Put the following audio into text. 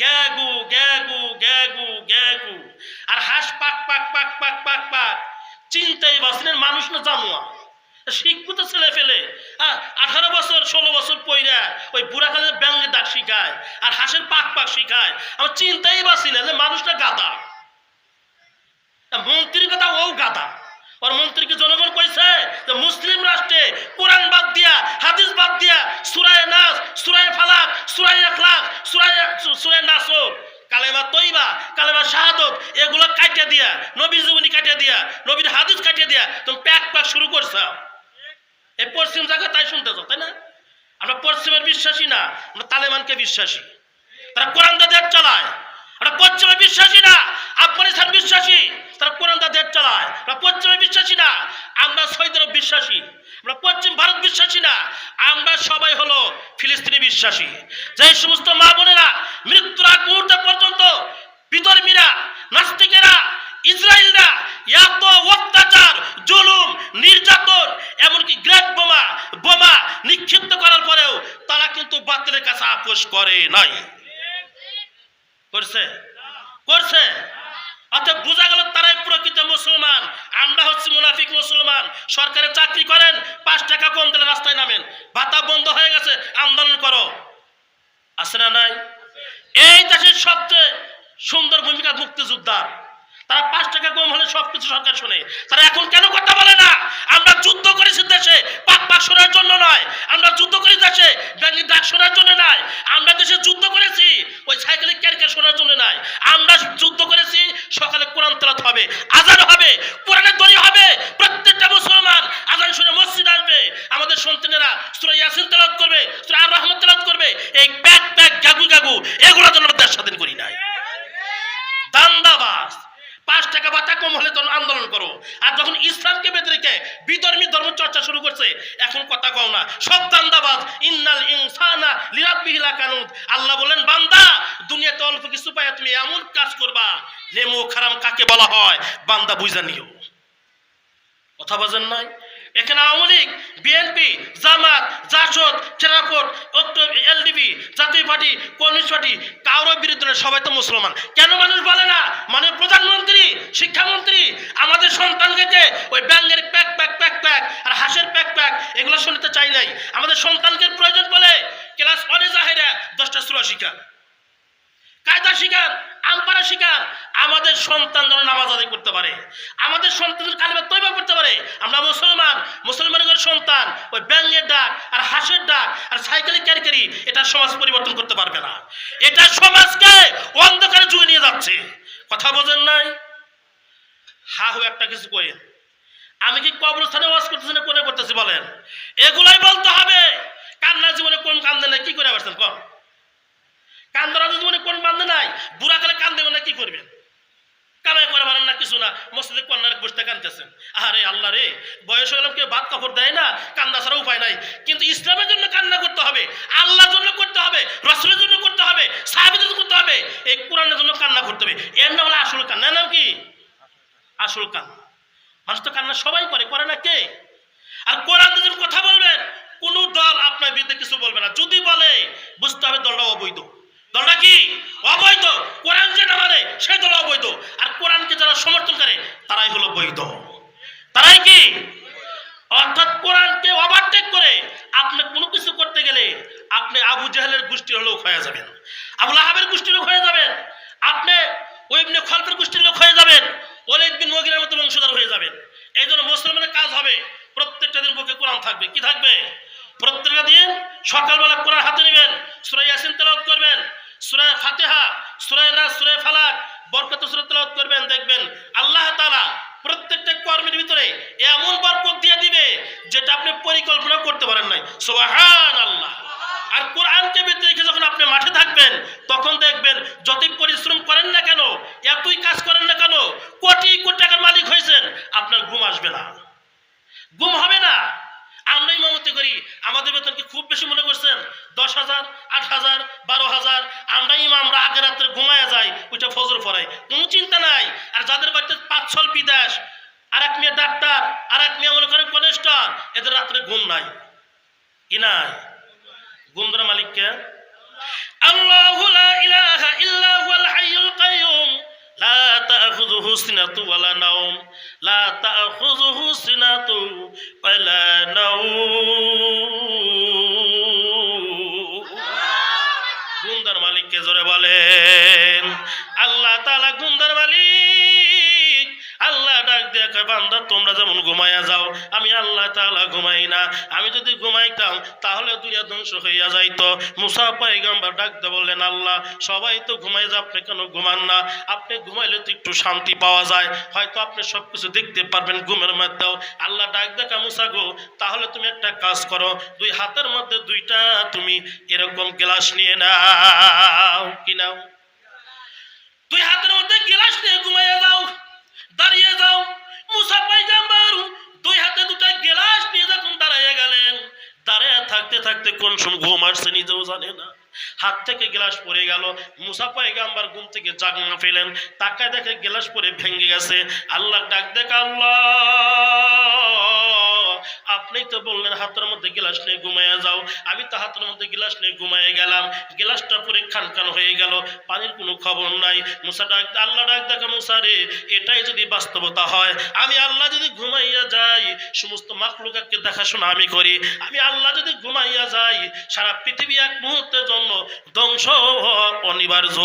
গ্যাগু গ্যাগু গ্যাগু গ্যাগু। আর হাঁস পাক পাক পাক পাক পাক পাক। চিন্তাই বাসনের মানুষ না জানুয়া। শিখব ছেলে ফেলে। হ্যাঁ আঠারো বছর, ষোলো বছর পইরা ওই বুড়া কালে ব্যাঙ্গের ডাক শিখায় আর হাঁসের পাক পাক শিখায়। আমার চিন্তাই বাসি না মানুষটা গাদা। মন্ত্রীর কথা ও গাদা। ওর মন্ত্রীকে জনগণ কইছে যে মুসলিম রাষ্ট্রে কোরআন বাদ দিয়া হাদিস বাদ দিয়া সুরায় নাস সুরায় ফালাক সুরায় এখলাক সুরায় সুরায় নাসর কালেমা তৈবা কালেমা শাহাদত এগুলো কাটিয়ে দিয়া নবীর জীবনী কাটিয়ে দিয়া নবীর হাদিস কাটিয়ে দিয়া তুমি প্যাক প্যাক শুরু করছ। এই পশ্চিম জায়গা তাই শুনতেছো, তাই না? আমরা পশ্চিমের বিশ্বাসী না, আমরা তালেবানকে বিশ্বাসী। তারা কোরআন দা দেশ চালায়। আমরা পশ্চিমে বিশ্বাসী না, আফগানিস্তান বিশ্বাসী। তারা কোরআন দা দেশ চালায়। আমরা পশ্চিমে বিশ্বাসী না, আমরা সৌদি বিশ্বাসী। আমরা পশ্চিম ভারত বিশ্বাসী না, আমরা সবাই হলো ফিলিস্তিনি বিশ্বাসী। যে সমস্ত মা বোনেরা মৃত্যুর আগ মুহূর্ত পর্যন্ত আপোষ করে নাই। করছে? করছে? অর্থাৎ বোঝা গেল তারাই প্রকৃত মুসলমান। আমরা হচ্ছে মুনাফিক মুসলমান। সরকারে চাকরি করেন, পাঁচ টাকা কম দিলে রাস্তায় নামেন। ভাতা বন্ধ হয়ে গেছে আন্দোলন করো। আছে না নাই? এই দেশের সবচেয়ে সুন্দর ভূমিকা মুক্তিযোদ্ধা। তারা পাঁচ টাকা কম হলে সবকিছু সরকার শোনে। তারা এখন কেন কথা বলে না? আমরা যুদ্ধ করেছি দেশে, পাক পাক শোনার জন্য নয়। আমরা যুদ্ধ করি দেশে ব্যাঙ্গি ডাক শোনার জন্য নয় আমরা দেশে যুদ্ধ করেছি ওই সাইকেলে ক্যারক্যার শোনার জন্য নয় আমরা যুদ্ধ করেছি সকালে কোরআন তেলাত হবে আজান হবে কোরআনের দড়ি হবে। প্রত্যেকটা মুসলমান আজান শুনে মসজিদ আসবে। আমাদের সন্তানেরা সুরা ইয়াসিন তেলাত করবে আর রহমত তেলাত করবে। এই গাগু গাগু এগুলোর জন্য আমরা স্বাধীন করি নাই। দান্দাবাজ, পাঁচ টাকা ভাতা কম হলে তখন আন্দোলন করো। আর যখন ইসলামকে বেঁধে রেখে বিধর্মী ধর্ম চর্চা শুরু করছে, এখন কথা কও না। সব দান্দাবাজ, ইন্নাল ইনসানা লিরাব্বিহিলা কানুদ আল্লাহ বলেন, বান্দা, দুনিয়াতে অল্প কিছু পায় তুমি এমন কাজ করবা, নেমো খারাম কাকে বলা হয়? বান্দা বুঝা নিও। কথা বোঝেন নাই? এখানে Awami League, BNP, Jamaat, JASAD, চেরাপট LDP Jatiya party, communist party, কারোর বিরুদ্ধে সবাই তো মুসলমান। কেন মানুষ বলে না? মানে প্রধানমন্ত্রী, শিক্ষামন্ত্রী, আমাদের সন্তানকে যে ওই ব্যাঙ্গের প্যাক প্যাক প্যাক প্যাক আর হাঁসের প্যাক প্যাক এগুলো শুনতে চাই নাই। আমাদের সন্তানকে প্রয়োজন বলে ক্লাস ওয়ানে জাহেরা দশটা সুরা শিক্ষা কায়দা শিকার আমপারা শিকার আমাদের সন্তান যেন নামাজ আদায় করতে পারে। আমাদের সন্তানের কালেমা তৈবা করতে পারে। আমরা মুসলমান মুসলমানের সন্তান, ওই ব্যাঙ্গের ডাক আর হাঁসের ডাক আর সাইকেলের ক্যারিকারি, এটা সমাজ পরিবর্তন করতে পারবে না। এটা সমাজকে অন্ধকারে যুগে নিয়ে যাচ্ছে। কথা বোঝেন নাই? হা হু, একটা কিছু কই আমি কি কবরস্থানে ওয়াজ করতেছি না কোনে করতেছি বলেন? এগুলাই বলতে হবে। কান্না জীবনে কোন কান্দে নাই? কি করে পারছেন কম কান্দরা জীবনে কোন বান্ধে নাই? বুড়া কালে কান্দে না কি করবেন কামাই করে পারেন না না, মসজিদে কন্যার বসতে কানতেছেন আরে আল্লাহ রে, বয়স হলাম কেউ ভাত কাপড় দেয় না, কান্দা ছাড়া উপায় নাই। কিন্তু ইসলামের জন্য কান্না করতে হবে, আল্লাহর জন্য করতে হবে, রসুলের জন্য করতে হবে, সাহাবিদের জন্য করতে হবে, এই কোরআনের জন্য কান্না করতে হবে। এর নাম হলো আসল কান্না। নাম কি? আসল কান্না। মানুষ তো কান্না সবাই করে করে না কে? আর কোরআন কথা বলবেন, কোন দল আপনার বিরুদ্ধে কিছু বলবে না। যদি বলে, বুঝতে হবে দলটা অবৈধ। দলটা কি? অবৈধ। কোরআন যেটা মানে সেই দল অবৈধ। আর কোরআনকে যারা সমর্থন করে, তারাই হলো বৈধ। তারাই কি? অর্থাৎ কোরআনকে ওভারটেক করে আপনি কোনো কিছু করতে গেলে আপনি আবু জাহেলের গোষ্ঠীর লোক হয়ে যাবেন। আবু লাহাবের গোষ্ঠীর লোক হয়ে যাবেন। আপনি ওইমনি খলফের গোষ্ঠীর লোক হয়ে যাবেন। ওলিদ বিন মগিরের মতো বংশধর হয়ে যাবেন। এই জন্য মুসলমানের কাজ হবে, প্রত্যেকটা দিন বুকে কোরআন থাকবে। কি থাকবে? প্রত্যেকটা দিন সকালবেলা কোরআন হাতে নেবেন, সুরা ইয়াসিন তেলাওয়াত করবেন সুরা ফাতেহা, সুরা না সুরা ফালাক, বরকত সুরা তেলাওয়াত করবেন, দেখবেন আল্লাহ তালা প্রত্যেকটা কর্মের ভিতরে এমন বরকত দিয়ে দিবে যেটা আপনি পরিকল্পনা করতে পারেন নাই। সোহান আল্লাহ আর কোরআনকে ভিতরে রেখে যখন আপনি মাঠে থাকবেন, তখন দেখবেন যতই পরিশ্রম করেন না কেন, এতই কাজ করেন না কেন, কোটি কোটি টাকার মালিক হয়েছেন, আপনার ঘুম আসবে না। ঘুম হবে না। আমরা ইমামতি করি, আমাদের বেতন কি খুব বেশি মনে করছেন দশ হাজার নাই। কি নাই? গুমদর মালিককে আল্লাহু লা ইলাহা ইল্লা হুয়াল হাইয়ুল কাইয়ুম। লা তাখুযুহু সিনাতু ওয়ালা নাওম। লা তাখুযুহু সিনাতু ওয়ালা নাওম। বান্দা, তোমরা যেমন ঘুমাইয়া যাও, আমি আল্লাহ তাআলা ঘুমাই না। আমি যদি ঘুমাইতাম, তাহলে দুনিয়া ধ্বংস হইয়া যাইতো। মুসা পাইগাম্বার ডাকতে বললেন, আল্লাহ, সবাই তো ঘুমাই যা আপনি কেন ঘুমান না? আপনি ঘুমাইলে তো একটু শান্তি পাওয়া যায়। হয়তো আপনি সব কিছু দেখতে পারবেন ঘুমের মধ্যেও। আল্লাহ ডাক দেখা, মুসা গো, তাহলে তুমি একটা কাজ করো। দুই হাতের মধ্যে দুইটা তুমি এরকম গ্লাস নিয়ে নাও। কি নাও? দুই হাতের মধ্যে গ্লাস নিয়ে ঘুমাইয়া যাও, দাঁড়িয়ে যাও। মুসা পাইজাম্বার দুই হাতে দুটা নিয়ে যখন দাঁড়াইয়া গেলেন দাঁড়ায় থাকতে থাকতে কোন সময় ঘুম আসছে নিজেও জানে না। হাত থেকে গ্লাস পড়ে গেল, মুসা পাইগাম্বার ঘুম থেকে জাগনা ফেলেন, তাকায় দেখে গ্লাস পরে ভেঙে গেছে। আল্লাহ ডাক দেখ, আল্লাহ! আপনি তো বললেন, হাতের মধ্যে গ্লাস নিয়ে ঘুমাইয়া যাও। আমি তো হাতের মধ্যে গ্লাস নিয়ে ঘুমাইয়া গেলাম। গ্লাসটা পরে খান খান হয়ে গেল, পানির কোনো খবর নাই। মুসা ডাক, আল্লাহ ডাক দেখা, মুসা রে, এটাই যদি বাস্তবতা হয়, আমি আল্লাহ যদি ঘুমাইয়া যাই, সমস্ত মাকলুকাকে দেখাশোনা আমি করি। আমি আল্লাহ যদি ঘুমাইয়া যাই, সারা পৃথিবী এক মুহূর্তের জন্য ধ্বংস অনিবার্য।